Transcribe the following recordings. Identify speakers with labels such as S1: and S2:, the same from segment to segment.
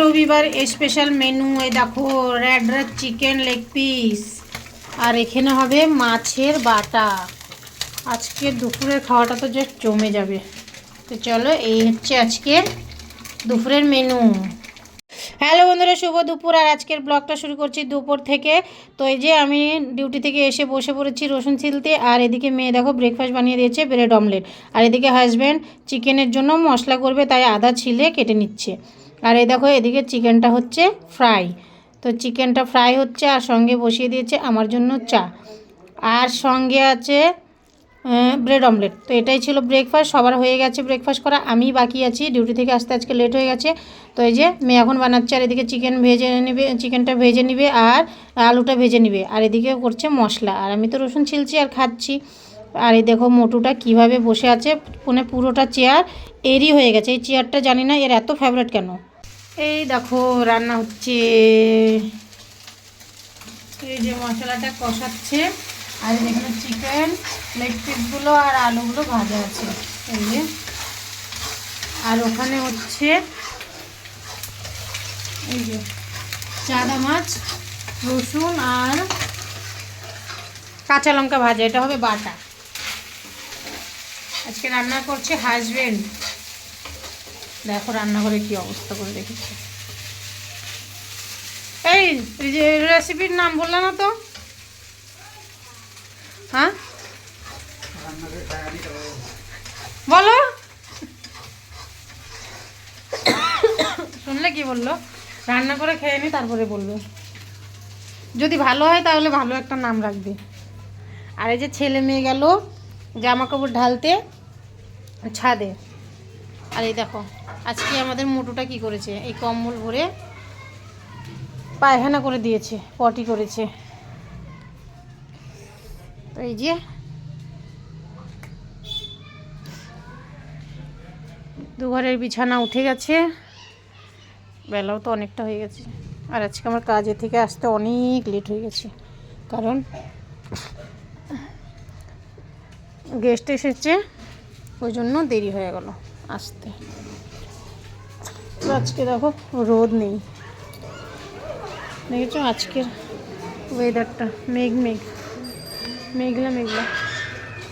S1: রবিবার special menu এই দেখো red red chicken leg piece আর এখানে হবে মাছের বাটা। আজকে দুপুরের খাওয়াটা তো জাস্ট জমে যাবে। তো চলো এই হচ্ছে আজকের দুপুরের মেনু হ্যালো বন্ধুরা, শুভ দুপুর। আর আজকের ব্লগটা শুরু করছি দুপুর থেকে। তো এই যে আমি ডিউটি থেকে এসে বসে পড়েছি রসুন ছিলতে। আর এদিকে মেয়ে দেখো ব্রেকফাস্ট বানিয়ে দিয়েছে ব্রেড অমলেট আর এদিকে হাজব্যান্ড চিকেনের জন্য মশলা করবে, তাই আদা ছিলে কেটে নিচ্ছে। আর এই দেখো এদিকে চিকেনটা হচ্ছে ফ্রাই। তো চিকেনটা ফ্রাই হচ্ছে আর সঙ্গে বসিয়ে দিয়েছে আমার জন্য চা। আর সঙ্গে আছে ব্রেড অমলেট। তো এটাই ছিল ব্রেকফাস্ট সবার হয়ে গেছে ব্রেকফাস্ট করা। আমি বাকি আছি ডিউটি থেকে আসতে আজকে লেট হয়ে গেছে। তো এই যে মেয়ে এখন বানাচ্ছে আর এদিকে চিকেন ভেজে নেবে চিকেনটা ভেজে নিবে আর আলুটা ভেজে নিবে। আর এদিকে করছে মশলা। আর আমি তো রসুন ছিলছি আর খাচ্ছি। আর এই দেখো মোটুটা কীভাবে বসে আছে মানে পুরোটা চেয়ার এরই হয়ে গেছে। এই চেয়ারটা জানি না, এর এত ফেভারেট কেন? এই দেখো, রান্না হচ্ছে। এই যে মশলাটা কষাচ্ছে, আর এখানে চিকেন লেগ পিসগুলো আর আলুগুলো ভাজা আছে। এই যে। আর ওখানে হচ্ছে, এই যে চাদা মাছ, রসুন আর কাঁচা লঙ্কা ভাজা, এটা হবে বাটা। আজকে রান্না করছে হাজবেন্ড দেখো রান্নাঘরে কি অবস্থা করে রেখেছে। এই যে রেসিপির নাম বললে না তো? হ্যাঁ? বলো। শুনলে কি বলল? রান্না করে খেয়ে নি, তারপরে বলবে। যদি ভালো হয় তাহলে ভালো একটা নাম রাখবে। আর এই যে ছেলে মেয়ে গেল জামা কাপড় ঢালতে, ছাদে। আর এই দেখো, আজকে আমাদের মোটুটা কি করেছে? এই কম্বল ভরে পায়খানা করে দিয়েছে, পটি করেছে। তো এই যে, দুঘরের বিছানা উঠে গেছে। বেলাও তো অনেকটা হয়ে গেছে। আর আজকে আমার কাজে থেকে আসতে অনেক লেট হয়ে গেছে। কারণ গেস্ট এসেছে, ওই জন্য দেরি হয়ে গেল। আসতে। আজকে দেখো, রোদ নেই। দেখেছ আজকের ওয়েদারটা মেঘ মেঘ। মেঘলা মেঘলা।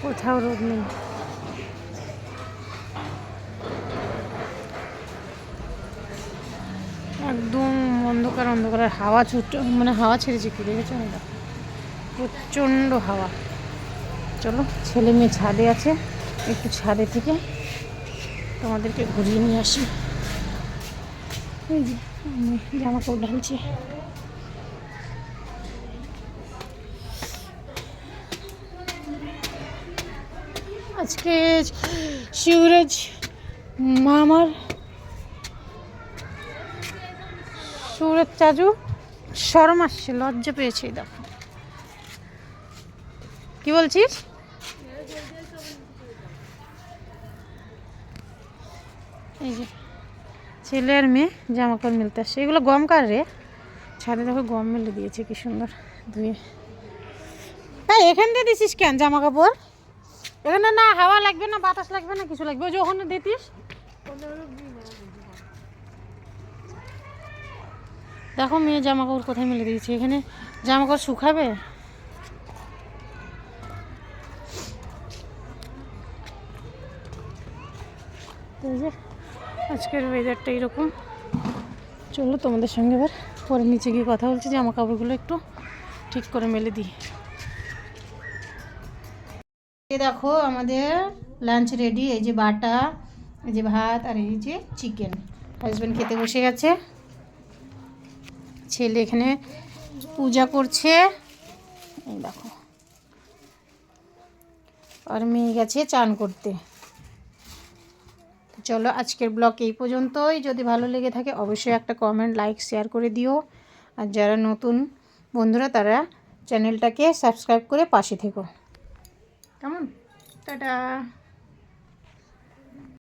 S1: কোথাও রোদ নেই। একদম অন্ধকার অন্ধকার। হাওয়া ছুট মানে হাওয়া ছেড়েছে কি, দেখেছ? প্রচণ্ড হাওয়া। চলো, ছেলে মেয়ে ছাদে আছে, একটু ছাদে থেকে তোমাদেরকে ঘুরিয়ে নিয়ে আসি। জামা কাপড় ঢালছি। আজকে শিবরাজ মামার সুরজ চাজু শরম আসছে, লজ্জা পেয়েছে দেখো। কি বলছিস? এই যে ছেলে আর মেয়ে জামা কাপড় মিলতে আসছে। এগুলো গম কার রে? ছাদে দেখো গম মেলে দিয়েছে, কি সুন্দর। ধুয়ে। তাই এখান দিয়ে দিছিস কেন জামা কাপড় এখানে না হাওয়া লাগবে না, বাতাস লাগবে না, কিছু লাগবে? ওই যে ওখানে দিতিস দেখো মেয়ে জামা কাপড় কোথায় মেলে দিয়েছে। এখানে জামা কাপড় শুকাবে? এই যে আজকের ওয়েদারটা এরকম। চলো তোমাদের সঙ্গে এবার পরে নিচে গিয়ে কথা বলছি জামা কাপড়গুলো একটু ঠিক করে মেলে দিই। এই দেখো আমাদের লাঞ্চ রেডি এই যে বাটা এই যে ভাত আর এই যে চিকেন হাজব্যান্ড খেতে বসে গেছে। ছেলে এখানে পূজা করছে। এই দেখো। আর মেয়ে গেছে চান করতে। চলো আজকের ব্লগ এই পর্যন্তই। যদি ভালো লেগে থাকে অবশ্যই একটা কমেন্ট লাইক শেয়ার করে দিও। আর যারা নতুন বন্ধুরা, তারা চ্যানেলটাকে সাবস্ক্রাইব করে পাশে থেকো। কেমন? টাটা।